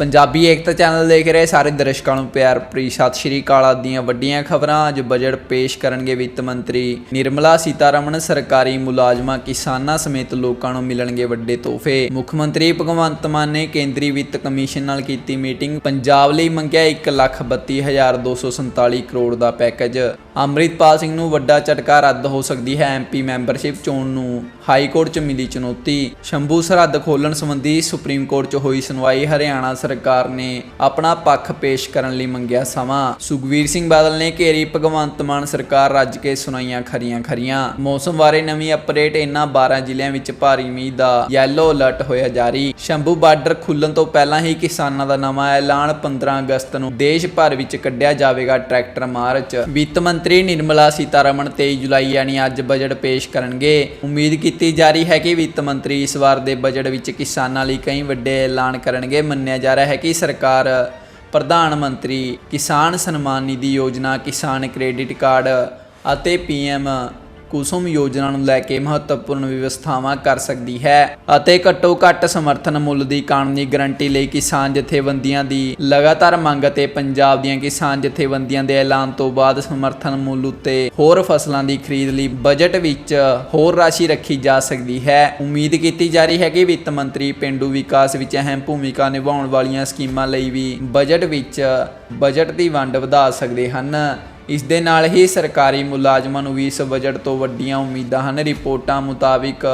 ਪੰਜਾਬੀ ਏਕਤਾ channel ਦੇਖ ਰਹੇ ਸਾਰੇ ਦਰਸ਼ਕਾਂ ਨੂੰ ਪਿਆਰ ਭਰੀ ਸਤਿ ਸ਼੍ਰੀ ਅਕਾਲ। ਆਦਿ ਦੀਆਂ ਵੱਡੀਆਂ ਖਬਰਾਂ, ਅੱਜ ਬਜਟ ਪੇਸ਼ ਕਰਨਗੇ ਵਿੱਤ ਮੰਤਰੀ ਨਿਰਮਲਾ ਸੀਤਾਰਮਣ, ਸਰਕਾਰੀ ਮੁਲਾਜ਼ਮਾਂ ਕਿਸਾਨਾਂ ਸਮੇਤ ਲੋਕਾਂ ਨੂੰ ਮਿਲਣਗੇ ਵੱਡੇ ਤੋਹਫੇ। ਮੁੱਖ ਮੰਤਰੀ ਭਗਵੰਤ ਮਾਨ ਨੇ ਕੇਂਦਰੀ ਵਿੱਤ ਕਮਿਸ਼ਨ ਨਾਲ ਕੀਤੀ ਮੀਟਿੰਗ। ਪੰਜਾਬ ਲਈ ਮੰਗਿਆ 132247 ਕਰੋੜ ਦਾ ਪੈਕੇਜ। ਅੰਮ੍ਰਿਤਪਾਲ ਸਿੰਘ ਨੂੰ ਵੱਡਾ ਝਟਕਾ ਰੱਦ ਹੋ ਸਕਦੀ ਹੈ ਐਮਪੀ ਮੈਂਬਰਸ਼ਿਪ ਚੋਣ ਨੂੰ। ਹਾਈ ਕੋਰਟ 'ਚ ਮਿਲੀ ਚੁਣੌਤੀ। ਸ਼ੰਭੂ ਸਰਹੱਦ ਖੋਲਣ ਸੰਬੰਧੀ ਸੁਪਰੀਮ ਕੋਰਟ 'ਚ ਹੋਈ ਸੁਣਵਾਈ, ਹਰਿਆਣਾ ਸਰਕਾਰ ਨੇ ਆਪਣਾ ਪੱਖ ਪੇਸ਼ ਕਰਨ ਲਈ ਮੰਗਿਆ ਸਮਾਂ। ਸੁਖਵੀਰ ਸਿੰਘ ਬਾਦਲ ਨੇ ਘੇਰੀ ਭਗਵੰਤ ਮਾਨ ਸਰਕਾਰ ਰੱਜ ਕੇ ਸੁਣਾਈਆਂ ਖਰੀਆਂ ਖਰੀਆਂ। ਮੌਸਮ ਬਾਰੇ ਨਵੀਂ ਅਪਡੇਟ ਇਹਨਾਂ 12 ਜ਼ਿਲ੍ਹਿਆਂ ਵਿੱਚ ਭਾਰੀ ਮੀਂਹ ਦਾ ਯੈਲੋ ਅਲਰਟ ਹੋਇਆ ਜਾਰੀ। ਸ਼ੰਭੂ ਬਾਰਡਰ ਖੁੱਲਣ ਤੋਂ ਪਹਿਲਾਂ ਹੀ ਕਿਸਾਨਾਂ ਦਾ ਨਵਾਂ ਐਲਾਨ 15 ਅਗਸਤ ਨੂੰ ਦੇਸ਼ ਭਰ ਵਿੱਚ ਕੱਢਿਆ ਜਾਵੇਗਾ ਟਰੈਕਟਰ ਮਾਰਚ। ਵਿੱਤ ਮੰਤਰੀ ਨਿਰਮਲਾ ਸੀਤਾਰਮਣ 23 ਜੁਲਾਈ ਯਾਨੀ ਅੱਜ ਬਜਟ ਪੇਸ਼ ਕਰਨਗੇ। ਉਮੀਦ ਕੀਤੀ ਜਾ ਰਹੀ ਹੈ ਕਿ ਵਿੱਤ ਮੰਤਰੀ ਇਸ ਵਾਰ ਦੇ ਬਜਟ ਵਿੱਚ ਕਿਸਾਨਾਂ ਲਈ ਕਈ ਵੱਡੇ ਐਲਾਨ ਕਰਨਗੇ। ਮੰਨਿਆ ਜਾ ਰਿਹਾ ਹੈ ਕਿ ਸਰਕਾਰ, ਪ੍ਰਧਾਨ ਮੰਤਰੀ ਕਿਸਾਨ ਸਨਮਾਨ ਨਿਧੀ ਯੋਜਨਾ, ਕਿਸਾਨ ਕ੍ਰੈਡਿਟ ਕਾਰਡ ਅਤੇ ਪੀਐਮ ਕੁਸੁਮ ਯੋਜਨਾ ਨੂੰ ਲੈ ਕੇ ਮਹੱਤਵਪੂਰਨ ਵਿਵਸਥਾਵਾਂ ਕਰ ਸਕਦੀ ਹੈ ਅਤੇ ਘੱਟੋ ਘੱਟ ਸਮਰਥਨ ਮੁੱਲ ਦੀ ਕਾਨੂੰਨੀ ਗਾਰੰਟੀ ਲਈ ਕਿਸਾਨ ਜਥੇਬੰਦੀਆਂ ਦੀ ਲਗਾਤਾਰ ਮੰਗ ਅਤੇ ਪੰਜਾਬ ਦੀਆਂ ਕਿਸਾਨ ਜਥੇਬੰਦੀਆਂ ਦੇ ਐਲਾਨ ਤੋਂ ਬਾਅਦ ਸਮਰਥਨ ਮੁੱਲ ਉੱਤੇ ਹੋਰ ਫਸਲਾਂ ਦੀ ਖਰੀਦ ਲਈ ਬਜਟ ਵਿੱਚ ਹੋਰ ਰਾਸ਼ੀ ਰੱਖੀ ਜਾ ਸਕਦੀ ਹੈ। ਉਮੀਦ ਕੀਤੀ ਜਾ ਰਹੀ ਹੈ ਕਿ ਵਿੱਤ ਮੰਤਰੀ ਪਿੰਡੂ ਵਿਕਾਸ ਵਿੱਚ ਅਹਿਮ ਭੂਮਿਕਾ ਨਿਭਾਉਣ ਵਾਲੀਆਂ ਸਕੀਮਾਂ ਲਈ ਵੀ ਬਜਟ ਵਿੱਚ ਬਜਟ ਦੀ ਵੰਡ ਵਧਾ ਸਕਦੇ ਹਨ। ਇਸ ਦੇ ਨਾਲ ਹੀ ਸਰਕਾਰੀ ਮੁਲਾਜ਼ਮਾਂ ਨੂੰ ਵੀ ਇਸ ਬਜਟ ਤੋਂ ਵੱਡੀਆਂ ਉਮੀਦਾਂ ਹਨ। ਰਿਪੋਰਟਾਂ ਮੁਤਾਬਿਕ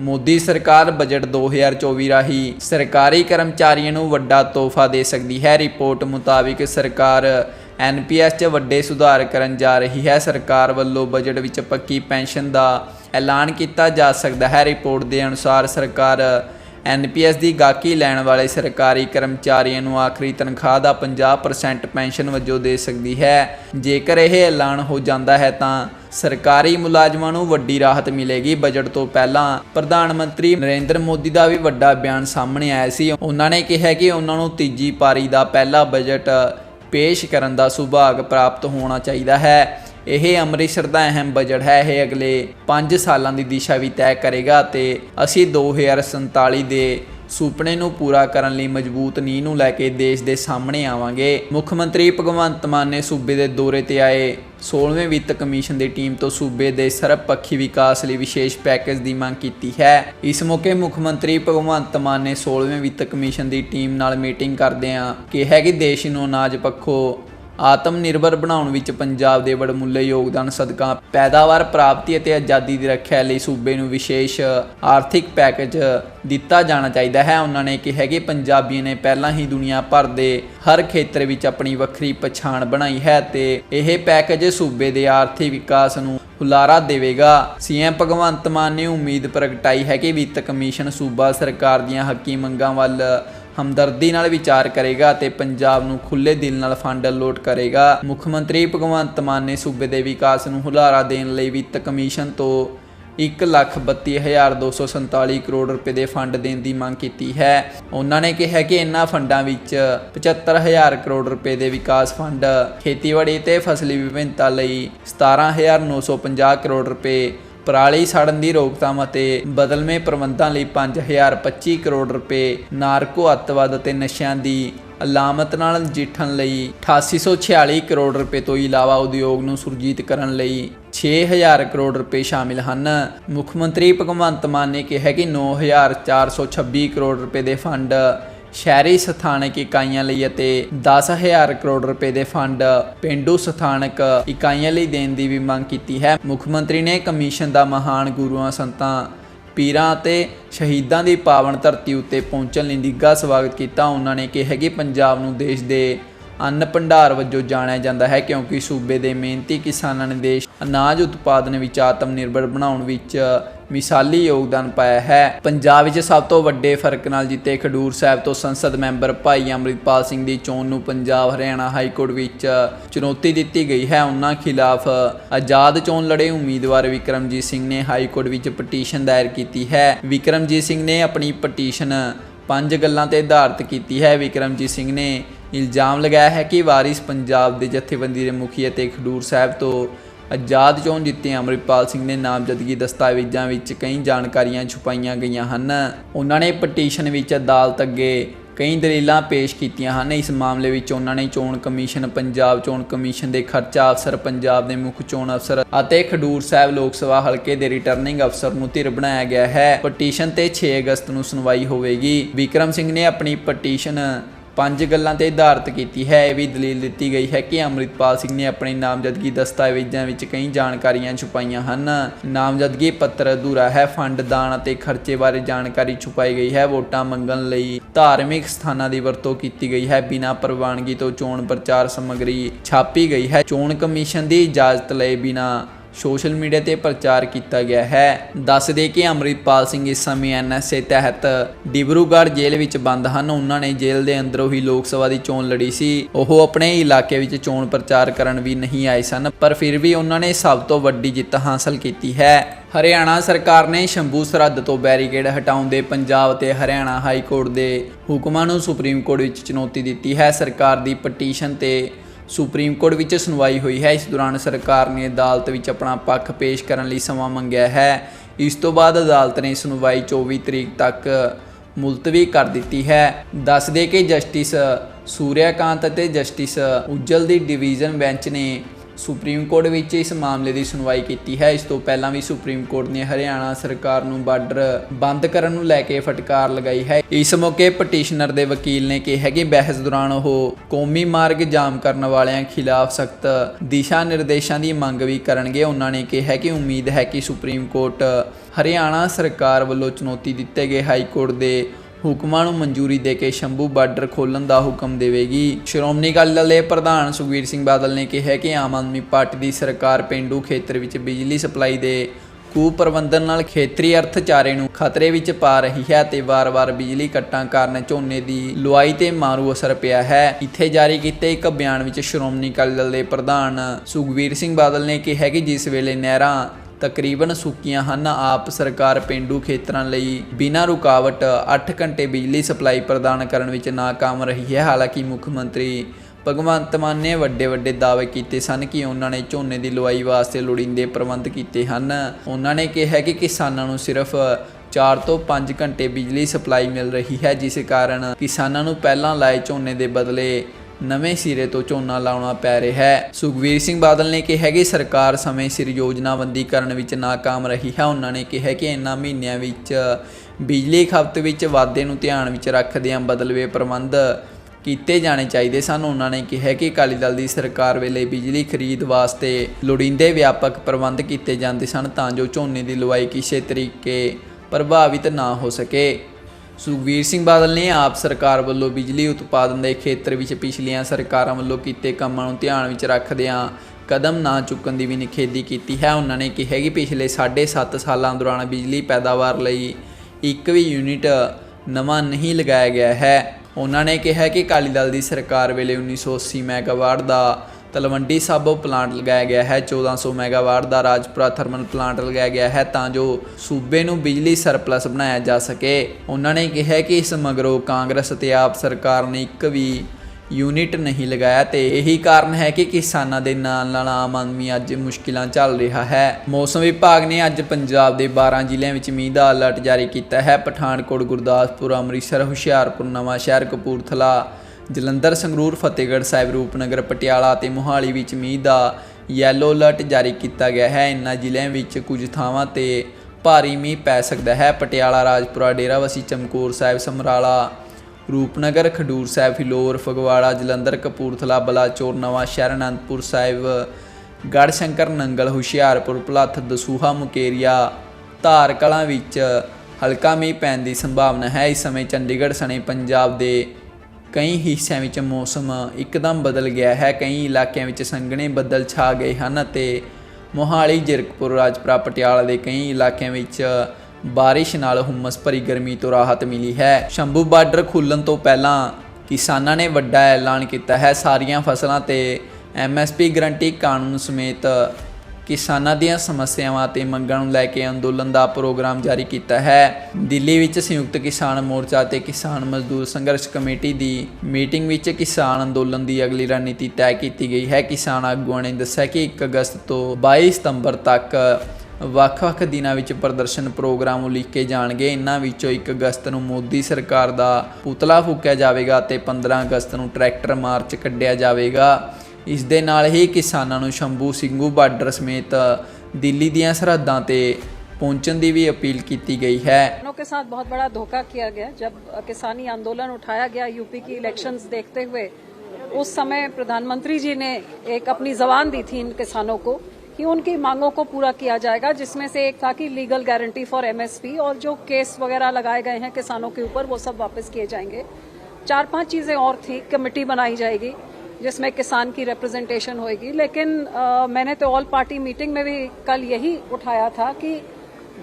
ਮੋਦੀ ਸਰਕਾਰ ਬਜਟ 2024 ਰਾਹੀਂ ਸਰਕਾਰੀ ਕਰਮਚਾਰੀਆਂ ਨੂੰ ਵੱਡਾ ਤੋਹਫਾ ਦੇ ਸਕਦੀ ਹੈ। ਰਿਪੋਰਟ ਮੁਤਾਬਿਕ ਸਰਕਾਰ ਐਨਪੀਐਸ 'ਚ ਵੱਡੇ ਸੁਧਾਰ ਕਰਨ ਜਾ ਰਹੀ ਹੈ। ਸਰਕਾਰ ਵੱਲੋਂ ਬਜਟ ਵਿੱਚ ਪੱਕੀ ਪੈਨਸ਼ਨ ਦਾ ਐਲਾਨ ਕੀਤਾ ਜਾ ਸਕਦਾ ਹੈ। ਰਿਪੋਰਟ ਦੇ ਅਨੁਸਾਰ ਸਰਕਾਰ ਐਨਪੀਐਸ ਦੀ ਗਾਕੀ ਲੈਣ ਵਾਲੇ ਸਰਕਾਰੀ ਕਰਮਚਾਰੀਆਂ ਨੂੰ ਆਖਰੀ ਤਨਖਾਹ ਦਾ 50% ਪੈਨਸ਼ਨ ਵਜੋਂ ਦੇ ਸਕਦੀ ਹੈ। ਜੇਕਰ ਇਹ ਐਲਾਨ ਹੋ ਜਾਂਦਾ ਹੈ ਤਾਂ ਸਰਕਾਰੀ ਮੁਲਾਜ਼ਮਾਂ ਨੂੰ ਵੱਡੀ ਰਾਹਤ ਮਿਲੇਗੀ। ਬਜਟ ਤੋਂ ਪਹਿਲਾਂ ਪ੍ਰਧਾਨ ਮੰਤਰੀ ਨਰਿੰਦਰ ਮੋਦੀ ਦਾ ਵੀ ਵੱਡਾ ਬਿਆਨ ਸਾਹਮਣੇ ਆਇਆ ਸੀ। ਉਹਨਾਂ ਨੇ ਕਿਹਾ ਕਿ ਉਹਨਾਂ ਨੂੰ ਤੀਜੀ ਪਾਰੀ ਦਾ ਪਹਿਲਾ ਬਜਟ ਪੇਸ਼ ਕਰਨ ਦਾ ਸੁਭਾਗ ਪ੍ਰਾਪਤ ਹੋਣਾ ਚਾਹੀਦਾ ਹੈ। ਇਹ ਅੰਮ੍ਰਿਤਸਰ ਦਾ ਅਹਿਮ ਬਜਟ ਹੈ। ਇਹ ਅਗਲੇ 5 ਸਾਲਾਂ ਦੀ ਦਿਸ਼ਾ ਵੀ ਤੈਅ ਕਰੇਗਾ ਤੇ ਅਸੀਂ 2047 ਦੇ ਸੁਪਨੇ ਨੂੰ ਪੂਰਾ ਕਰਨ ਲਈ ਮਜ਼ਬੂਤ ਨੀਂਹ ਨੂੰ ਲੈ ਕੇ ਦੇਸ਼ ਦੇ ਸਾਹਮਣੇ ਆਵਾਂਗੇ। ਮੁੱਖ ਮੰਤਰੀ ਭਗਵੰਤ ਮਾਨ ਨੇ ਸੂਬੇ ਦੇ ਦੌਰੇ ਤੇ ਆਏ 16ਵੇਂ ਵਿੱਤ ਕਮਿਸ਼ਨ ਦੀ ਟੀਮ ਤੋਂ ਸੂਬੇ ਦੇ ਸਰਬਪੱਖੀ ਵਿਕਾਸ ਲਈ ਵਿਸ਼ੇਸ਼ ਪੈਕੇਜ ਦੀ ਮੰਗ ਕੀਤੀ ਹੈ। ਇਸ ਮੌਕੇ ਮੁੱਖ ਮੰਤਰੀ ਭਗਵੰਤ ਮਾਨ ਨੇ 16ਵੇਂ ਵਿੱਤ ਕਮਿਸ਼ਨ ਦੀ ਟੀਮ ਨਾਲ ਮੀਟਿੰਗ ਕਰਦਿਆਂ ਕਿਹਾ ਕਿ ਦੇਸ਼ ਨੂੰ ਅਨਾਜ ਪੱਖੋਂ ਆਤਮ ਨਿਰਭਰ ਬਣਾਉਣ ਵਿੱਚ ਪੰਜਾਬ ਦੇ ਵਡਮੁੱਲੇ ਯੋਗਦਾਨ ਸਦਕਾ ਪੈਦਾਵਾਰ ਪ੍ਰਾਪਤੀ ਅਤੇ ਆਜ਼ਾਦੀ ਦੀ ਰੱਖਿਆ ਲਈ ਸੂਬੇ ਨੂੰ ਵਿਸ਼ੇਸ਼ ਆਰਥਿਕ ਪੈਕੇਜ ਦਿੱਤਾ ਜਾਣਾ ਚਾਹੀਦਾ ਹੈ। ਉਹਨਾਂ ਨੇ ਕਿਹਾ ਕਿ ਪੰਜਾਬੀਆਂ ਨੇ ਪਹਿਲਾਂ ਹੀ ਦੁਨੀਆ ਭਰ ਦੇ ਹਰ ਖੇਤਰ ਵਿੱਚ ਆਪਣੀ ਵੱਖਰੀ ਪਛਾਣ ਬਣਾਈ ਹੈ ਤੇ ਇਹ ਪੈਕੇਜ ਸੂਬੇ ਦੇ ਆਰਥਿਕ ਵਿਕਾਸ ਨੂੰ ਹੁਲਾਰਾ ਦੇਵੇਗਾ। ਸੀਐਮ ਭਗਵੰਤ ਮਾਨ ਨੇ ਉਮੀਦ ਪ੍ਰਗਟਾਈ ਹੈ ਕਿ ਵਿੱਤ ਕਮਿਸ਼ਨ ਸੂਬਾ ਸਰਕਾਰ ਦੀਆਂ ਹੱਕੀ ਮੰਗਾਂ ਵੱਲ ਹਮਦਰਦੀ ਨਾਲ ਵਿਚਾਰ ਕਰੇਗਾ ਅਤੇ ਪੰਜਾਬ ਨੂੰ ਖੁੱਲੇ ਦਿਲ ਨਾਲ ਫੰਡ ਅਲੋਟ ਕਰੇਗਾ। ਮੁੱਖ ਮੰਤਰੀ ਭਗਵੰਤ ਮਾਨ ਨੇ ਸੂਬੇ ਦੇ ਵਿਕਾਸ ਨੂੰ ਹੁਲਾਰਾ ਦੇਣ ਲਈ ਵਿੱਤ ਕਮਿਸ਼ਨ ਤੋਂ 132247 ਕਰੋੜ ਰੁਪਏ ਦੇ ਫੰਡ ਦੇਣ ਦੀ ਮੰਗ ਕੀਤੀ ਹੈ। ਉਹਨਾਂ ਨੇ ਕਿਹਾ ਕਿ ਇਨ੍ਹਾਂ ਫੰਡਾਂ ਵਿੱਚ 75000 ਕਰੋੜ ਰੁਪਏ ਦੇ ਵਿਕਾਸ ਫੰਡ, ਖੇਤੀਬਾੜੀ ਤੇ ਫਸਲੀ ਵਿਭਿੰਨਤਾ ਲਈ 17950 ਕਰੋੜ ਰੁਪਏ ਪਰਾਲੀ ਸਾੜਨ ਦੀ ਰੋਕਥਾਮ ਅਤੇ ਬਦਲਵੇਂ ਪ੍ਰਬੰਧਾਂ ਲਈ 5025 ਕਰੋੜ ਰੁਪਏ ਨਾਰਕੋ ਅੱਤਵਾਦ ਅਤੇ ਨਸ਼ਿਆਂ ਦੀ ਅਲਾਮਤ ਨਾਲ ਨਜਿੱਠਣ ਲਈ 8846 ਕਰੋੜ ਰੁਪਏ ਤੋਂ ਇਲਾਵਾ ਉਦਯੋਗ ਨੂੰ ਸੁਰਜੀਤ ਕਰਨ ਲਈ 6000 ਕਰੋੜ ਰੁਪਏ ਸ਼ਾਮਿਲ ਹਨ। ਮੁੱਖ ਮੰਤਰੀ ਭਗਵੰਤ ਮਾਨ ਨੇ ਕਿਹਾ ਕਿ 9426 ਕਰੋੜ ਰੁਪਏ ਦੇ ਫੰਡ ਸ਼ਹਿਰੀ ਸਥਾਨਕ ਇਕਾਈਆਂ ਲਈ ਅਤੇ 10000 ਕਰੋੜ ਰੁਪਏ ਦੇ ਫੰਡ ਪਿੰਡੂ ਸਥਾਨਕ ਇਕਾਈਆਂ ਲਈ ਦੇਣ ਦੀ ਵੀ ਮੰਗ ਕੀਤੀ ਹੈ। ਮੁੱਖ ਮੰਤਰੀ ਨੇ ਕਮਿਸ਼ਨ ਦਾ ਮਹਾਨ ਗੁਰੂਆਂ, ਸੰਤਾਂ, ਪੀਰਾਂ ਅਤੇ ਸ਼ਹੀਦਾਂ ਦੀ ਪਾਵਨ ਧਰਤੀ ਉੱਤੇ ਪਹੁੰਚਣ ਲਈ ਨਿੱਘਾ ਸਵਾਗਤ ਕੀਤਾ। ਉਹਨਾਂ ਨੇ ਕਿਹਾ ਕਿ ਪੰਜਾਬ ਨੂੰ ਦੇਸ਼ ਦੇ ਅੰਨ ਭੰਡਾਰ ਵਜੋਂ ਜਾਣਿਆ ਜਾਂਦਾ ਹੈ ਕਿਉਂਕਿ ਸੂਬੇ ਦੇ ਮਿਹਨਤੀ ਕਿਸਾਨਾਂ ਨੇ ਦੇਸ਼ ਅਨਾਜ ਉਤਪਾਦਨ ਵਿੱਚ ਆਤਮ ਨਿਰਭਰ ਬਣਾਉਣ ਵਿੱਚ ਮਿਸਾਲੀ ਯੋਗਦਾਨ ਪਾਇਆ ਹੈ। ਪੰਜਾਬ ਵਿੱਚ ਸਭ ਤੋਂ ਵੱਡੇ ਫ਼ਰਕ ਨਾਲ ਜਿੱਤੇ ਖਡੂਰ ਸਾਹਿਬ ਤੋਂ ਸੰਸਦ ਮੈਂਬਰ ਭਾਈ ਅੰਮ੍ਰਿਤਪਾਲ ਸਿੰਘ ਦੀ ਚੋਣ ਨੂੰ ਪੰਜਾਬ ਹਰਿਆਣਾ ਹਾਈ ਕੋਰਟ ਵਿੱਚ ਚੁਣੌਤੀ ਦਿੱਤੀ ਗਈ ਹੈ। ਉਹਨਾਂ ਖਿਲਾਫ ਆਜ਼ਾਦ ਚੋਣ ਲੜੇ ਉਮੀਦਵਾਰ ਵਿਕਰਮਜੀਤ ਸਿੰਘ ਨੇ ਹਾਈ ਕੋਰਟ ਵਿੱਚ ਪਟੀਸ਼ਨ ਦਾਇਰ ਕੀਤੀ ਹੈ। ਵਿਕਰਮਜੀਤ ਸਿੰਘ ਨੇ ਆਪਣੀ ਪਟੀਸ਼ਨ ਪੰਜ ਗੱਲਾਂ ਤੇ ਆਧਾਰਿਤ ਕੀਤੀ ਹੈ। ਵਿਕਰਮਜੀਤ ਸਿੰਘ ਨੇ ਇਲਜ਼ਾਮ ਲਗਾਇਆ ਹੈ ਕਿ ਵਾਰਿਸ ਪੰਜਾਬ ਦੇ ਜਥੇਬੰਦੀ ਦੇ ਮੁਖੀ ਅਤੇ ਖਡੂਰ ਸਾਹਿਬ ਤੋਂ ਆਜ਼ਾਦ ਚੋਣ ਜਿੱਤੇ ਅੰਮ੍ਰਿਤਪਾਲ ਸਿੰਘ ਨੇ ਨਾਮਜ਼ਦਗੀ ਦਸਤਾਵੇਜ਼ਾਂ ਵਿੱਚ ਕਈ ਜਾਣਕਾਰੀਆਂ ਛੁਪਾਈਆਂ ਗਈਆਂ ਹਨ। ਉਹਨਾਂ ਨੇ ਪਟੀਸ਼ਨ ਵਿੱਚ ਅਦਾਲਤ ਅੱਗੇ ਕਈ ਦਲੀਲਾਂ ਪੇਸ਼ ਕੀਤੀਆਂ ਹਨ। ਇਸ ਮਾਮਲੇ ਵਿੱਚ ਉਹਨਾਂ ਨੇ ਚੋਣ ਕਮਿਸ਼ਨ, ਪੰਜਾਬ ਚੋਣ ਕਮਿਸ਼ਨ ਦੇ ਖਰਚਾ ਅਫਸਰ, ਪੰਜਾਬ ਦੇ ਮੁੱਖ ਚੋਣ ਅਫਸਰ ਅਤੇ ਖਡੂਰ ਸਾਹਿਬ ਲੋਕ ਸਭਾ ਹਲਕੇ ਦੇ ਰਿਟਰਨਿੰਗ ਅਫਸਰ ਨੂੰ ਧਿਰ ਬਣਾਇਆ ਗਿਆ ਹੈ। ਪਟੀਸ਼ਨ ਤੇ 6 ਅਗਸਤ ਨੂੰ ਸੁਣਵਾਈ ਹੋਵੇਗੀ। ਵਿਕਰਮ ਸਿੰਘ ਨੇ ਆਪਣੀ ਪਟੀਸ਼ਨ ਪੰਜ ਗੱਲਾਂ ਤੇ ਆਧਾਰਿਤ ਕੀਤੀ ਹੈ। ਇਹ ਵੀ ਦਲੀਲ ਦਿੱਤੀ ਗਈ ਹੈ ਕਿ ਅੰਮ੍ਰਿਤਪਾਲ ਸਿੰਘ ਨੇ ਆਪਣੀ ਨਾਮਜ਼ਦਗੀ ਦਸਤਾਵੇਜ਼ਾਂ ਵਿੱਚ ਕਈ ਜਾਣਕਾਰੀਆਂ ਛੁਪਾਈਆਂ ਹਨ। ਨਾਮਜ਼ਦਗੀ ਪੱਤਰ ਅਧੂਰਾ ਹੈ। ਫੰਡ, ਦਾਨ ਅਤੇ ਖਰਚੇ ਬਾਰੇ ਜਾਣਕਾਰੀ ਛੁਪਾਈ ਗਈ ਹੈ। ਵੋਟਾਂ ਮੰਗਣ ਲਈ ਧਾਰਮਿਕ ਸਥਾਨਾਂ ਦੀ ਵਰਤੋਂ ਕੀਤੀ ਗਈ ਹੈ। ਬਿਨਾਂ ਪ੍ਰਵਾਨਗੀ ਤੋਂ ਚੋਣ ਪ੍ਰਚਾਰ ਸਮੱਗਰੀ ਛਾਪੀ ਗਈ ਹੈ। ਚੋਣ ਕਮਿਸ਼ਨ ਦੀ ਇਜਾਜ਼ਤ ਲਏ ਬਿਨਾਂ ਸੋਸ਼ਲ ਮੀਡੀਆ ਤੇ ਪ੍ਰਚਾਰ ਕੀਤਾ ਗਿਆ ਹੈ। ਦੱਸ ਦੇ ਕਿ ਅੰਮ੍ਰਿਤਪਾਲ ਸਿੰਘ ਇਸ ਸਮੇਂ ਐਨਐਸਏ ਤਹਿਤ ਡਿਬਰੂਗੜ੍ਹ ਜੇਲ੍ਹ ਵਿੱਚ ਬੰਦ ਹਨ। ਉਹਨਾਂ ਨੇ ਜੇਲ੍ਹ ਦੇ ਅੰਦਰੋਂ ਹੀ ਲੋਕ ਸਭਾ ਦੀ ਚੋਣ ਲੜੀ ਸੀ। ਉਹ ਆਪਣੇ ਇਲਾਕੇ ਵਿੱਚ ਚੋਣ ਪ੍ਰਚਾਰ ਕਰਨ ਵੀ ਨਹੀਂ ਆਏ ਸਨ, ਪਰ ਫਿਰ ਵੀ ਉਹਨਾਂ ਨੇ ਸਭ ਤੋਂ ਵੱਡੀ ਜਿੱਤ ਹਾਸਲ ਕੀਤੀ ਹੈ। ਹਰਿਆਣਾ ਸਰਕਾਰ ਨੇ ਸ਼ੰਭੂ ਸਰਹੱਦ ਤੋਂ ਬੈਰੀਕੇਡ ਹਟਾਉਣ ਦੇ ਪੰਜਾਬ ਤੇ ਹਰਿਆਣਾ ਹਾਈ ਕੋਰਟ ਦੇ ਹੁਕਮਾਂ ਨੂੰ ਸੁਪਰੀਮ ਕੋਰਟ ਵਿੱਚ ਚੁਣੌਤੀ ਦਿੱਤੀ ਹੈ। ਸਰਕਾਰ ਦੀ ਪਟੀਸ਼ਨ ਤੇ ਸੁਪਰੀਮ ਕੋਰਟ ਵਿੱਚ ਸੁਣਵਾਈ ਹੋਈ ਹੈ। ਇਸ ਦੌਰਾਨ ਸਰਕਾਰ ਨੇ ਅਦਾਲਤ ਵਿੱਚ ਆਪਣਾ ਪੱਖ ਪੇਸ਼ ਕਰਨ ਲਈ ਸਮਾਂ ਮੰਗਿਆ ਹੈ। ਇਸ ਤੋਂ ਬਾਅਦ ਅਦਾਲਤ ਨੇ ਸੁਣਵਾਈ 24 ਤਰੀਕ ਤੱਕ ਮੁਲਤਵੀ ਕਰ ਦਿੱਤੀ ਹੈ। ਦੱਸ ਦੇ ਕਿ ਜਸਟਿਸ ਸੂਰਿਆਕਾਂਤ ਅਤੇ ਜਸਟਿਸ ਉਜਲ ਦੀ ਡਿਵੀਜ਼ਨ ਬੈਂਚ ਨੇ ਸੁਪਰੀਮ ਕੋਰਟ ਵਿੱਚ ਇਸ ਮਾਮਲੇ ਦੀ ਸੁਣਵਾਈ ਕੀਤੀ ਹੈ। ਇਸ ਤੋਂ ਪਹਿਲਾਂ ਵੀ ਸੁਪਰੀਮ ਕੋਰਟ ਨੇ ਹਰਿਆਣਾ ਸਰਕਾਰ ਨੂੰ ਬਾਰਡਰ ਬੰਦ ਕਰਨ ਨੂੰ ਲੈ ਕੇ ਫਟਕਾਰ ਲਗਾਈ ਹੈ। ਇਸ ਮੌਕੇ ਪਟੀਸ਼ਨਰ ਦੇ ਵਕੀਲ ਨੇ ਕਿਹਾ ਕਿ ਬਹਿਸ ਦੌਰਾਨ ਉਹ ਕੌਮੀ ਮਾਰਗ ਜਾਮ ਕਰਨ ਵਾਲਿਆਂ ਖਿਲਾਫ ਸਖਤ ਦਿਸ਼ਾ ਨਿਰਦੇਸ਼ਾਂ ਦੀ ਮੰਗ ਵੀ ਕਰਨਗੇ। ਉਹਨਾਂ ਨੇ ਕਿਹਾ ਕਿ ਉਮੀਦ ਹੈ ਕਿ ਸੁਪਰੀਮ ਕੋਰਟ ਹਰਿਆਣਾ ਸਰਕਾਰ ਵੱਲੋਂ ਚੁਣੌਤੀ ਦਿੱਤੇ ਗਏ ਹਾਈ ਕੋਰਟ ਦੇ ਹੁਕਮਾਂ ਨੂੰ ਮਨਜ਼ੂਰੀ ਦੇ ਕੇ ਸ਼ੰਭੂ ਬਾਰਡਰ ਖੋਲਣ ਦਾ ਹੁਕਮ ਦੇਵੇਗੀ। ਸ਼੍ਰੋਮਣੀ ਅਕਾਲੀ ਦਲ ਦੇ ਪ੍ਰਧਾਨ ਸੁਖਬੀਰ ਸਿੰਘ ਬਾਦਲ ਨੇ ਕਿਹਾ ਕਿ ਆਮ ਆਦਮੀ ਪਾਰਟੀ ਦੀ ਸਰਕਾਰ ਪਿੰਡੂ ਖੇਤਰ ਵਿੱਚ ਬਿਜਲੀ ਸਪਲਾਈ ਦੇ ਕੂ ਪ੍ਰਬੰਧਨ ਨਾਲ ਖੇਤਰੀ ਅਰਥਚਾਰੇ ਨੂੰ ਖਤਰੇ ਵਿੱਚ ਪਾ ਰਹੀ ਹੈ ਤੇ ਵਾਰ-ਵਾਰ ਬਿਜਲੀ ਕੱਟਾਂ ਕਾਰਨ ਝੋਨੇ ਦੀ ਲੁਆਈ ਤੇ ਮਾਰੂ ਅਸਰ ਪਿਆ ਹੈ। ਇੱਥੇ ਜਾਰੀ ਕੀਤੇ ਇੱਕ ਬਿਆਨ ਵਿੱਚ ਸ਼੍ਰੋਮਣੀ ਅਕਾਲੀ ਦਲ ਦੇ ਪ੍ਰਧਾਨ ਸੁਖਬੀਰ ਸਿੰਘ ਬਾਦਲ ਨੇ ਕਿਹਾ ਕਿ ਜਿਸ ਵੇਲੇ ਨਹਿਰਾਂ ਤਕਰੀਬਨ ਸੁੱਕੀਆਂ ਹਨ। ਆਪ ਸਰਕਾਰ ਪਿੰਡੂ ਖੇਤਰਾਂ ਲਈ ਬਿਨਾਂ ਰੁਕਾਵਟ 8 ਘੰਟੇ ਬਿਜਲੀ ਸਪਲਾਈ ਪ੍ਰਦਾਨ ਕਰਨ ਵਿੱਚ ਨਾਕਾਮ ਰਹੀ ਹੈ। ਹਾਲਾਂਕਿ ਮੁੱਖ ਮੰਤਰੀ ਭਗਵੰਤ ਮਾਨ ਨੇ ਵੱਡੇ ਵੱਡੇ ਦਾਅਵੇ ਕੀਤੇ ਸਨ ਕਿ ਉਹਨਾਂ ਨੇ ਝੋਨੇ ਦੀ ਲਵਾਈ ਵਾਸਤੇ ਲੋੜੀਂਦੇ ਪ੍ਰਬੰਧ ਕੀਤੇ ਹਨ। ਉਹਨਾਂ ਨੇ ਕਿਹਾ ਕਿ ਕਿਸਾਨਾਂ ਨੂੰ ਸਿਰਫ 4 ਤੋਂ 5 ਘੰਟੇ ਬਿਜਲੀ ਸਪਲਾਈ ਮਿਲ ਰਹੀ ਹੈ, ਜਿਸ ਕਾਰਨ ਕਿਸਾਨਾਂ ਨੂੰ ਪਹਿਲਾਂ ਲਾਏ ਝੋਨੇ ਦੇ ਬਦਲੇ ਨਵੇਂ ਸਿਰੇ ਤੋਂ ਝੋਨਾ ਲਾਉਣਾ ਪੈ ਰਿਹਾ ਹੈ। ਸੁਖਵੀਰ ਸਿੰਘ ਬਾਦਲ ਨੇ ਕਿਹਾ ਕਿ ਸਰਕਾਰ ਸਮੇਂ ਸਿਰ ਯੋਜਨਾਬੰਦੀ ਕਰਨ ਵਿੱਚ ਨਾਕਾਮ ਰਹੀ ਹੈ। ਉਹਨਾਂ ਨੇ ਕਿਹਾ ਕਿ ਇਨ੍ਹਾਂ ਮਹੀਨਿਆਂ ਵਿੱਚ ਬਿਜਲੀ ਖਪਤ ਵਿੱਚ ਵਾਧੇ ਨੂੰ ਧਿਆਨ ਵਿੱਚ ਰੱਖਦਿਆਂ ਬਦਲਵੇਂ ਪ੍ਰਬੰਧ ਕੀਤੇ ਜਾਣੇ ਚਾਹੀਦੇ ਸਨ। ਉਹਨਾਂ ਨੇ ਕਿਹਾ ਕਿ ਅਕਾਲੀ ਦਲ ਦੀ ਸਰਕਾਰ ਵੇਲੇ ਬਿਜਲੀ ਖਰੀਦ ਵਾਸਤੇ ਲੋੜੀਂਦੇ ਵਿਆਪਕ ਪ੍ਰਬੰਧ ਕੀਤੇ ਜਾਂਦੇ ਸਨ ਤਾਂ ਜੋ ਝੋਨੇ ਦੀ ਲਵਾਈ ਕਿਸੇ ਤਰੀਕੇ ਪ੍ਰਭਾਵਿਤ ਨਾ ਹੋ ਸਕੇ। ਸੁਖਵੀਰ ਸਿੰਘ ਬਾਦਲ ਨੇ ਆਪ ਸਰਕਾਰ ਵੱਲੋਂ ਬਿਜਲੀ ਉਤਪਾਦਨ ਦੇ ਖੇਤਰ ਵਿੱਚ ਪਿਛਲੀਆਂ ਸਰਕਾਰਾਂ ਵੱਲੋਂ ਕੀਤੇ ਕੰਮਾਂ ਨੂੰ ਧਿਆਨ ਵਿੱਚ ਰੱਖਦਿਆਂ ਕਦਮ ਨਾ ਚੁੱਕਣ ਦੀ ਵੀ ਨਿਖੇਧੀ ਕੀਤੀ ਹੈ। ਉਹਨਾਂ ਨੇ ਕਿਹਾ ਕਿ ਪਿਛਲੇ 7.5 ਸਾਲਾਂ ਦੌਰਾਨ ਬਿਜਲੀ ਪੈਦਾਵਾਰ ਲਈ ਇੱਕ ਵੀ ਯੂਨਿਟ ਨਵਾਂ ਨਹੀਂ ਲਗਾਇਆ ਗਿਆ ਹੈ। ਉਹਨਾਂ ਨੇ ਕਿਹਾ ਕਿ ਅਕਾਲੀ ਦਲ ਦੀ ਸਰਕਾਰ ਵੇਲੇ 1980 ਮੈਗਾਵਾਟ ਦਾ ਤਲਵੰਡੀ ਸਾਬੋ ਪਲਾਂਟ ਲਗਾਇਆ ਗਿਆ ਹੈ 1400 ਮੈਗਾਵਾਟ ਦਾ ਰਾਜਪੁਰਾ ਥਰਮਲ ਪਲਾਂਟ ਲਗਾਇਆ ਗਿਆ ਹੈ ਤਾਂ ਜੋ ਸੂਬੇ ਨੂੰ ਬਿਜਲੀ ਸਰਪਲਸ ਬਣਾਇਆ ਜਾ ਸਕੇ। ਉਹਨਾਂ ਨੇ ਕਿਹਾ ਕਿ ਇਸ ਮਗਰੋਂ ਕਾਂਗਰਸ ਅਤੇ ਆਪ ਸਰਕਾਰ ਨੇ ਇੱਕ ਵੀ ਯੂਨਿਟ ਨਹੀਂ ਲਗਾਇਆ ਤੇ ਇਹੀ ਕਾਰਨ ਹੈ ਕਿ ਕਿਸਾਨਾਂ ਦੇ ਨਾਲ ਨਾਲ ਆਮ ਆਦਮੀ ਅੱਜ ਮੁਸ਼ਕਿਲਾਂ ਝੱਲ ਰਿਹਾ ਹੈ। ਮੌਸਮ ਵਿਭਾਗ ਨੇ ਅੱਜ ਪੰਜਾਬ ਦੇ 12 ਜ਼ਿਲ੍ਹਿਆਂ ਵਿੱਚ ਮੀਂਹ ਦਾ ਅਲਰਟ ਜਾਰੀ ਕੀਤਾ ਹੈ। ਪਠਾਨਕੋਟ, ਗੁਰਦਾਸਪੁਰ, ਅੰਮ੍ਰਿਤਸਰ, ਹੁਸ਼ਿਆਰਪੁਰ ਨਵਾਂ ਸ਼ਹਿਰ ਕਪੂਰਥਲਾ ਜਲੰਧਰ, ਸੰਗਰੂਰ, ਫਤਿਹਗੜ੍ਹ ਸਾਹਿਬ, ਰੂਪਨਗਰ, ਪਟਿਆਲਾ ਅਤੇ ਮੋਹਾਲੀ ਵਿੱਚ ਮੀਂਹ ਦਾ ਯੈਲੋ ਅਲਰਟ ਜਾਰੀ ਕੀਤਾ ਗਿਆ ਹੈ। ਇਨ੍ਹਾਂ ਜ਼ਿਲ੍ਹਿਆਂ ਵਿੱਚ ਕੁਝ ਥਾਵਾਂ ਤੇ ਭਾਰੀ ਮੀਂਹ ਪੈ ਸਕਦਾ ਹੈ। ਪਟਿਆਲਾ, ਰਾਜਪੁਰਾ ਡੇਰਾਵਸੀ ਚਮਕੌਰ ਸਾਹਿਬ, ਸਮਰਾਲਾ, ਰੂਪਨਗਰ, ਖਡੂਰ ਸਾਹਿਬ, ਫਿਲੌਰ, ਫਗਵਾੜਾ, ਜਲੰਧਰ, ਕਪੂਰਥਲਾ, ਬਲਾਚੌਰ, ਨਵਾਂ ਸ਼ਹਿਰ, ਅਨੰਦਪੁਰ ਸਾਹਿਬ ਗੜਸ਼ੰਕਰ ਨੰਗਲ, ਹੁਸ਼ਿਆਰਪੁਰ, ਭਲੱਥ, ਦਸੂਹਾ, ਮੁਕੇਰੀਆ ਧਾਰ ਕਲਾਂ ਵਿੱਚ ਹਲਕਾ ਮੀਂਹ ਪੈਣ ਦੀ ਸੰਭਾਵਨਾ ਹੈ। ਇਸ ਸਮੇਂ ਚੰਡੀਗੜ੍ਹ ਸਣੇ ਪੰਜਾਬ ਦੇ ਕਈ ਹਿੱਸਿਆਂ ਵਿੱਚ ਮੌਸਮ ਇੱਕਦਮ ਬਦਲ ਗਿਆ ਹੈ, ਕਈ ਇਲਾਕਿਆਂ ਵਿੱਚ ਸੰਘਣੇ ਬੱਦਲ ਛਾ ਗਏ ਹਨ ਅਤੇ ਮੋਹਾਲੀ, ਜਿਰਕਪੁਰ, ਰਾਜਪੁਰਾ, ਪਟਿਆਲਾ ਦੇ ਕਈ ਇਲਾਕਿਆਂ ਵਿੱਚ ਬਾਰਿਸ਼ ਨਾਲ ਹੁਮਸ ਭਰੀ ਗਰਮੀ ਤੋਂ ਰਾਹਤ ਮਿਲੀ ਹੈ। ਸ਼ੰਭੂ ਬਾਰਡਰ ਖੁੱਲਣ ਤੋਂ ਪਹਿਲਾਂ ਕਿਸਾਨਾਂ ਨੇ ਵੱਡਾ ਐਲਾਨ ਕੀਤਾ ਹੈ। ਸਾਰੀਆਂ ਫਸਲਾਂ ਤੇ ਐਮਐਸਪੀ ਗਰੰਟੀ ਕਾਨੂੰਨ ਸਮੇਤ ਕਿਸਾਨਾਂ ਦੀਆਂ ਸਮੱਸਿਆਵਾਂ ਤੇ ਮੰਗਾਂ ਨੂੰ ਲੈ ਕੇ ਅੰਦੋਲਨ ਦਾ ਪ੍ਰੋਗਰਾਮ ਜਾਰੀ ਕੀਤਾ ਹੈ। ਦਿੱਲੀ ਵਿੱਚ ਸੰਯੁਕਤ ਕਿਸਾਨ ਮੋਰਚਾ ਤੇ ਕਿਸਾਨ ਮਜ਼ਦੂਰ ਸੰਘਰਸ਼ ਕਮੇਟੀ ਦੀ ਮੀਟਿੰਗ ਵਿੱਚ ਕਿਸਾਨ ਅੰਦੋਲਨ ਦੀ ਅਗਲੀ ਰਣਨੀਤੀ ਤੈਅ ਕੀਤੀ ਗਈ ਹੈ। ਕਿਸਾਨ ਆਗੂਆਂ ਨੇ ਦੱਸਿਆ ਕਿ 1 ਅਗਸਤ ਤੋਂ 22 ਸਤੰਬਰ ਤੱਕ ਵੱਖ-ਵੱਖ ਦਿਨਾਂ ਵਿੱਚ ਪ੍ਰਦਰਸ਼ਨ ਪ੍ਰੋਗਰਾਮ ਉਲੀਕੇ ਜਾਣਗੇ। ਇਨ੍ਹਾਂ ਵਿੱਚੋਂ 1 ਅਗਸਤ ਨੂੰ ਮੋਦੀ ਸਰਕਾਰ ਦਾ ਪੁਤਲਾ ਫੂਕਿਆ ਜਾਵੇਗਾ ਤੇ 15 ਅਗਸਤ ਨੂੰ ਟਰੈਕਟਰ ਮਾਰਚ ਕੱਢਿਆ ਜਾਵੇਗਾ। ਇਸ ਦੇ ਨਾਲ ਹੀ ਕਿਸਾਨਾਂ ਨੂੰ ਸ਼ੰਭੂ ਸਿੰਘੂ ਬਾਰਡਰ ਸਮੇਤ ਦਿੱਲੀ ਦੀਆਂ ਸਰਹੱਦਾਂ ਤੇ ਪਹੁੰਚਣ ਦੀ ਵੀ ਅਪੀਲ ਕੀਤੀ ਗਈ ਹੈ किसानों के साथ बहुत बड़ा धोखा किया गया जब किसानी आंदोलन उठाया गया यूपी की इलेक्शंस देखते हुए उस समय प्रधानमंत्री जी ने एक अपनी जबान दी थी इन किसानों को कि उनकी मांगों को पूरा किया जाएगा जिसमें से एक था कि लीगल गारंटी फॉर एमएसपी और जो केस वगैरह लगाए गए हैं किसानों के ऊपर वो सब वापस किए जाएंगे चार पांच चीजें और थी कमेटी बनाई जाएगी जिसमें किसान की रिप्रेजेंटेशन होगी लेकिन अ, मैंने तो ऑल पार्टी मीटिंग में भी कल यही उठाया था कि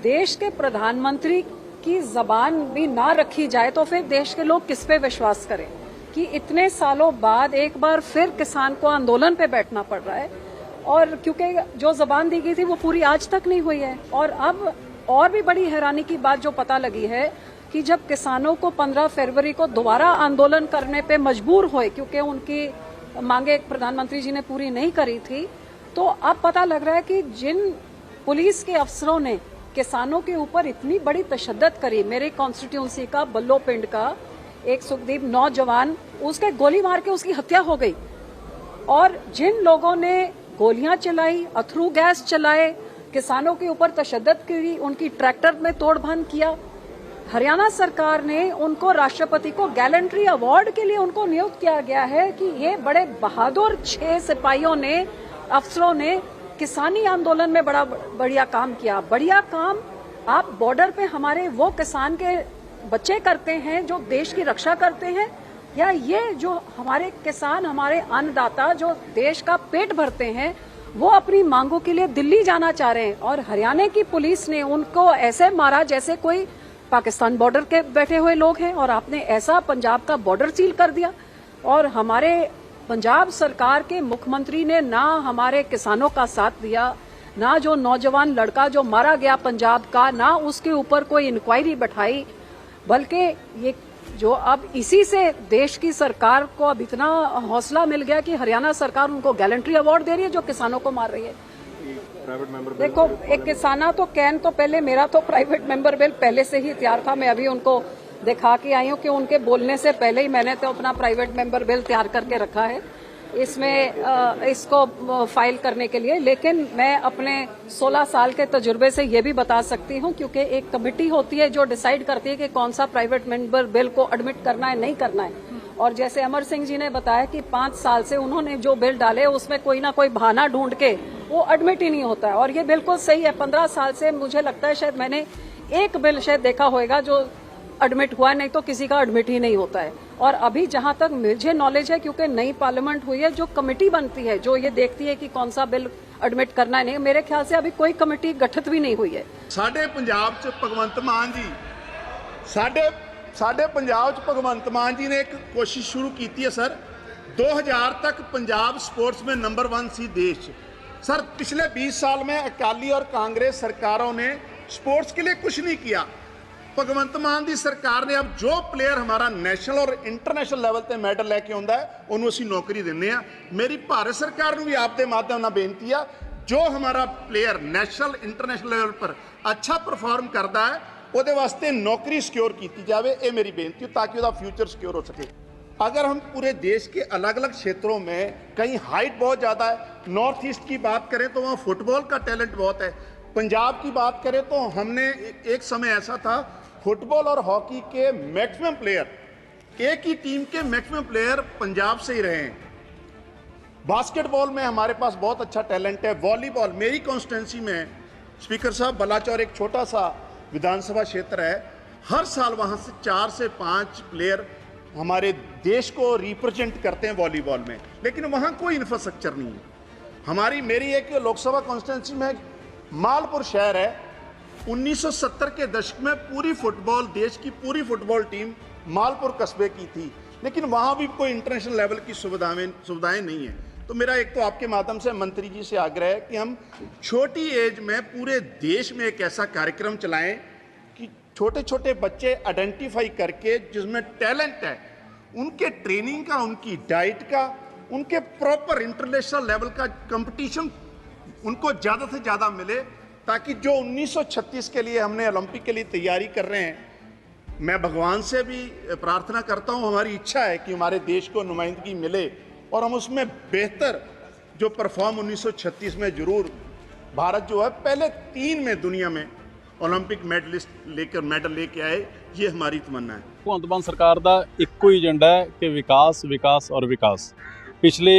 देश के प्रधानमंत्री की जबान भी ना रखी जाए तो फिर देश के लोग किस पे विश्वास करें? कि इतने सालों बाद एक बार फिर किसान को आंदोलन पे बैठना पड़ रहा है। और क्योंकि जो जबान दी गई थी वो पूरी आज तक नहीं हुई है। और अब और भी बड़ी हैरानी की बात जो पता लगी है कि जब किसानों को 15 फरवरी को दोबारा आंदोलन करने पे मजबूर हुए क्योंकि उनकी मांगे प्रधानमंत्री जी ने पूरी नहीं करी थी तो अब पता लग रहा है कि जिन पुलिस के अफसरों ने किसानों के ऊपर इतनी बड़ी तशद्दद करी, मेरे कॉन्स्टिट्यूंसी का, बल्लो पिंड का, एक सुखदीप नौजवान, उसके गोली मार के उसकी हत्या हो गई। और जिन लोगों ने गोलियाँ चलाई, अथरू गैस चलाए, किसानों के ऊपर तशद्दद करी उनकी ट्रैक्टर में तोड़ भन किया हरियाणा सरकार ने उनको राष्ट्रपति को गैलेंट्री अवार्ड के लिए उनको नियुक्त किया गया है कि ये बड़े बहादुर छह सिपाहियों ने, अफसरों ने किसानी आंदोलन में बड़ा बढ़िया काम किया। बढ़िया काम, आप बॉर्डर पे हमारे वो किसान के बच्चे करते हैं जो देश की रक्षा करते हैं, या ये जो हमारे किसान, हमारे अन्नदाता जो देश का पेट भरते हैं, वो अपनी मांगों के लिए दिल्ली जाना चाह रहे हैं। और हरियाणा की पुलिस ने उनको ऐसे मारा जैसे कोई पाकिस्तान बॉर्डर के बैठे हुए लोग हैं और आपने ऐसा पंजाब का बॉर्डर सील कर दिया। और हमारे पंजाब सरकार के मुख्यमंत्री ने ना हमारे किसानों का साथ दिया, ना जो नौजवान लड़का जो मारा गया पंजाब का, ना उसके ऊपर कोई इंक्वायरी बैठाई। बल्कि ये जो अब इसी से देश की सरकार को अब इतना हौसला मिल गया कि हरियाणा सरकार उनको गैलेंट्री अवार्ड दे रही है जो किसानों को मार रही है। देखो, एक किसाना तो कैन तो पहले, मेरा तो प्राइवेट मेंबर बिल पहले से ही तैयार था। मैं अभी उनको दिखा के आई हूँ कि उनके बोलने से पहले ही मैंने तो अपना प्राइवेट मेंबर बिल तैयार करके रखा है। इसमें इसको फ़ाइल करने के लिए। लेकिन मैं अपने 16 साल के तजुर्बे से ये भी बता सकती हूँ, क्योंकि एक कमेटी होती है जो डिसाइड करती है कि कौन सा प्राइवेट मेंबर बिल को एडमिट करना है, नहीं करना है। और जैसे अमर सिंह जी ने बताया कि पाँच साल से उन्होंने जो बिल डाले, उसमें कोई ना कोई बहाना ढूंढ के वो एडमिट ही नहीं होता है। और ये बिल्कुल सही है, पंद्रह साल से मुझे लगता है शायद मैंने एक बिल शायद देखा होगा जो एडमिट हुआ नहीं तो किसी का एडमिट ही नहीं होता है। और अभी जहाँ तक मुझे नॉलेज है, क्योंकि नई पार्लियामेंट हुई है, जो कमेटी बनती है, जो ये देखती है कि कौन सा बिल एडमिट करना है, नहीं, मेरे ख्याल से अभी कोई कमेटी गठित भी नहीं हुई है। साढ़े पंजाब भगवंत मान जी, साढ़े ਸਾਡੇ ਪੰਜਾਬ 'ਚ ਭਗਵੰਤ ਮਾਨ ਜੀ ਨੇ ਇੱਕ ਕੋਸ਼ਿਸ਼ ਸ਼ੁਰੂ ਕੀਤੀ ਹੈ ਸਰ 2000 तक पंजाब स्पोर्ट्स में नंबर वन सी देश 'ਚ। सर पिछले 20 साल में अकाली और कांग्रेस सरकारों ने स्पोर्ट्स के लिए कुछ नहीं किया ਭਗਵੰਤ ਮਾਨ ਦੀ ਸਰਕਾਰ ਨੇ ਅਬ ਜੋ ਪਲੇਅਰ ਹਮਾਰਾ ਨੈਸ਼ਨਲ ਔਰ ਇੰਟਰਨੈਸ਼ਨਲ ਲੈਵਲ ਤੇ ਮੈਡਲ ਲੈ ਕੇ ਆਉਂਦਾ ਹੈ ਉਹਨੂੰ ਅਸੀਂ ਨੌਕਰੀ ਦਿੰਨੇ ਆ ਮੇਰੀ ਭਾਰਤ ਸਰਕਾਰ ਨੂੰ ਵੀ ਆਪ ਦੇ ਮਾਧਿਅਮ ਨਾਲ ਬੇਨਤੀ ਆ ਜੋ ਹਮਾਰਾ ਪਲੇਅਰ ਨੈਸ਼ਨਲ ਇੰਟਰਨੈਸ਼ਨਲ ਲੈਵਲ ਪਰ ਅੱਛਾ ਪਰਫਾਰਮ ਕਰਦਾ ਹੈ ਉਹਦੇ ਵਾਸਤੇ ਨੌਕਰੀ ਸਿਕਿਉਰ ਕੀਤੀ ਜਾਵੇ ਇਹ ਮੇਰੀ ਬੇਨਤੀ ਹੈ ਤਾਂ ਕਿ ਉਹਦਾ ਫਿਊਚਰ ਸਿਕਿਉਰ ਹੋ ਸਕੇ अगर हम पूरे देश के अलग अलग क्षेत्रों में कहीं हाइट बहुत ज़्यादा है नॉर्थ ईस्ट की बात करें तो वहाँ फुटबॉल का टैलेंट बहुत है पंजाब की बात करें तो हमने एक समय ऐसा था फुटबॉल और हॉकी के मैक्सिमम प्लेयर एक ही टीम के मैक्सिमम प्लेयर पंजाब से ही रहे हैं बास्केटबॉल में हमारे पास बहुत अच्छा टैलेंट है वॉलीबॉल मेरी कॉन्स्टिटेंसी में स्पीकर साहब बलाचौर एक छोटा सा विधानसभा क्षेत्र है। हर साल वहाँ से चार से पाँच प्लेयर हमारे देश को रिप्रेजेंट करते हैं वॉलीबॉल में। लेकिन वहाँ कोई इंफ्रास्ट्रक्चर नहीं है। हमारी, मेरी एक लोकसभा कॉन्स्टिटेंसी में मालपुर शहर है। 1970 के दशक में पूरी फुटबॉल देश की पूरी फुटबॉल टीम मालपुर कस्बे की थी। लेकिन वहाँ भी कोई इंटरनेशनल लेवल की सुविधाएँ सुविधाएँ नहीं है। तो मेरा एक तो आपके माध्यम से मंत्री जी से आग्रह है कि हम छोटी एज में पूरे देश में एक ऐसा कार्यक्रम चलाएँ कि छोटे छोटे बच्चे आइडेंटिफाई करके जिसमें टैलेंट है, उनके ट्रेनिंग का, उनकी डाइट का, उनके प्रॉपर इंटरनेशनल लेवल का कंपटीशन उनको ज़्यादा से ज़्यादा मिले ताकि जो 1936 के लिए हमने ओलंपिक के लिए तैयारी कर रहे हैं, मैं भगवान से भी प्रार्थना करता हूँ, हमारी इच्छा है कि हमारे देश को नुमाइंदगी मिले। और हम उसमें बेहतर जो परफॉर्म 1936 में जरूर भारत जो है पहले तीन में दुनिया में ओलंपिक मेडलिस्ट लेकर मेडल लेके आए ये हमारी तमन्ना है ਭਗਵੰਤ ਮਾਨ ਸਰਕਾਰ ਦਾ ਇੱਕੋ ਹੀ ਏਜੰਡਾ ਹੈ ਕਿ ਵਿਕਾਸ ਵਿਕਾਸ ਔਰ ਵਿਕਾਸ ਪਿਛਲੇ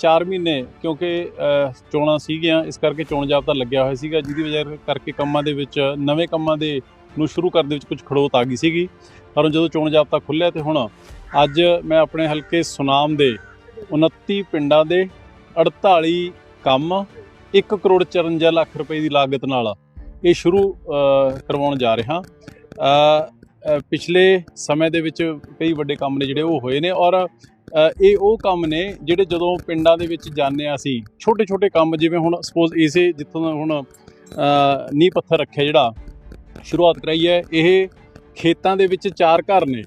4 ਮਹੀਨੇ ਕਿਉਂਕਿ ਅ, ਚੋਣਾਂ ਸੀਗੀਆਂ ਇਸ ਕਰਕੇ ਚੋਣ ਜਾਬਤਾ ਲੱਗਿਆ ਹੋਇਆ ਸੀਗਾ ਜਿਹਦੀ ਵਜ੍ਹਾ ਕਰਕੇ ਕੰਮਾਂ ਦੇ ਵਿੱਚ ਨਵੇਂ ਕੰਮਾਂ ਦੇ ਨੂੰ ਸ਼ੁਰੂ ਕਰਨ ਦੇ ਵਿੱਚ ਕੁਝ ਖੜੋਤ ਆ ਗਈ ਸੀਗੀ ਪਰ ਜਦੋਂ ਚੋਣ ਜਾਬਤਾ ਖੁੱਲਿਆ ਤੇ ਹੁਣ ਅੱਜ ਮੈਂ ਆਪਣੇ ਹਲਕੇ ਸੁਨਾਮ ਦੇ 29 ਪਿੰਡਾਂ ਦੇ 48 ਕੰਮ 1 ਕਰੋੜ 54 ਲੱਖ ਰੁਪਏ ਦੀ ਲਾਗਤ ਨਾਲ ਇਹ ਸ਼ੁਰੂ ਕਰਵਾਉਣ ਜਾ ਰਿਹਾ ਪਿਛਲੇ ਸਮੇਂ ਦੇ ਵਿੱਚ ਕਈ ਵੱਡੇ ਕੰਮ ਨੇ ਜਿਹੜੇ ਉਹ ਹੋਏ ਨੇ ਔਰ ਇਹ ਉਹ ਕੰਮ ਨੇ ਜਿਹੜੇ ਜਦੋਂ ਪਿੰਡਾਂ ਦੇ ਵਿੱਚ ਜਾਂਦੇ ਆ ਅਸੀਂ ਛੋਟੇ ਛੋਟੇ ਕੰਮ ਜਿਵੇਂ ਹੁਣ ਸਪੋਜ਼ ਇਸੇ ਜਿੱਥੋਂ ਦਾ ਹੁਣ ਅ, ਨੀਂਹ ਪੱਥਰ ਰੱਖਿਆ ਜਿਹੜਾ ਸ਼ੁਰੂਆਤ ਕਰਾਈ ਹੈ ਇਹ ਖੇਤਾਂ ਦੇ ਵਿੱਚ ਚਾਰ ਘਰ ਨੇ।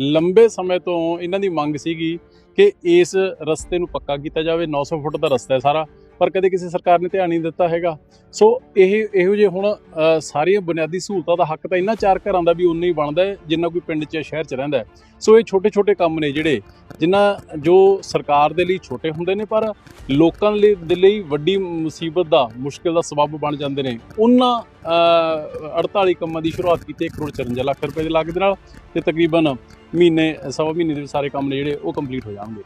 ਲੰਬੇ ਸਮੇਂ ਤੋਂ ਇਹਨਾਂ ਦੀ ਮੰਗ ਸੀਗੀ ਕਿ ਇਸ ਰਸਤੇ ਨੂੰ ਪੱਕਾ ਕੀਤਾ ਜਾਵੇ। 900 ਫੁੱਟ ਦਾ ਰਸਤਾ ਹੈ ਸਾਰਾ। ਪਰ ਕਦੇ ਕਿਸੇ ਸਰਕਾਰ ਨੇ ਧਿਆਨ ਨਹੀਂ ਦਿੱਤਾ ਹੈਗਾ। ਸੋ ਇਹ ਇਹੋ ਜਿਹੇ ਹੁਣ ਸਾਰੀਆਂ ਬੁਨਿਆਦੀ ਸਹੂਲਤਾਂ ਦਾ ਹੱਕ ਤਾਂ ਇਹਨਾਂ ਚਾਰ ਘਰਾਂ ਦਾ ਵੀ ਉਨਾ ਹੀ ਬਣਦਾ ਹੈ ਜਿੰਨਾ ਕੋਈ ਪਿੰਡ 'ਚ ਜਾਂ ਸ਼ਹਿਰ 'ਚ ਰਹਿੰਦਾ ਸੋ ਇਹ ਛੋਟੇ ਛੋਟੇ ਕੰਮ ਨੇ ਜਿਹੜੇ ਜਿਨ੍ਹਾਂ ਜੋ ਸਰਕਾਰ ਦੇ ਲਈ ਛੋਟੇ ਹੁੰਦੇ ਨੇ ਪਰ ਲੋਕਾਂ ਲਈ ਦੇ ਲਈ ਵੱਡੀ ਮੁਸੀਬਤ ਦਾ ਮੁਸ਼ਕਿਲ ਦਾ ਸਬਬ ਬਣ ਜਾਂਦੇ ਨੇ। ਉਹਨਾਂ ਅ, 48 ਕੰਮਾਂ ਦੀ ਸ਼ੁਰੂਆਤ ਕੀਤੀ 1 ਕਰੋੜ 54 ਲੱਖ ਰੁਪਏ ਦੇ ਲਾਗਤ ਨਾਲ ਤੇ ਤਕਰੀਬਨ ਮਹੀਨੇ ਸਵਾ ਮਹੀਨੇ ਦੇ ਸਾਰੇ ਕੰਮ ਨੇ ਜਿਹੜੇ ਉਹ ਕੰਪਲੀਟ ਹੋ ਜਾਣਗੇ।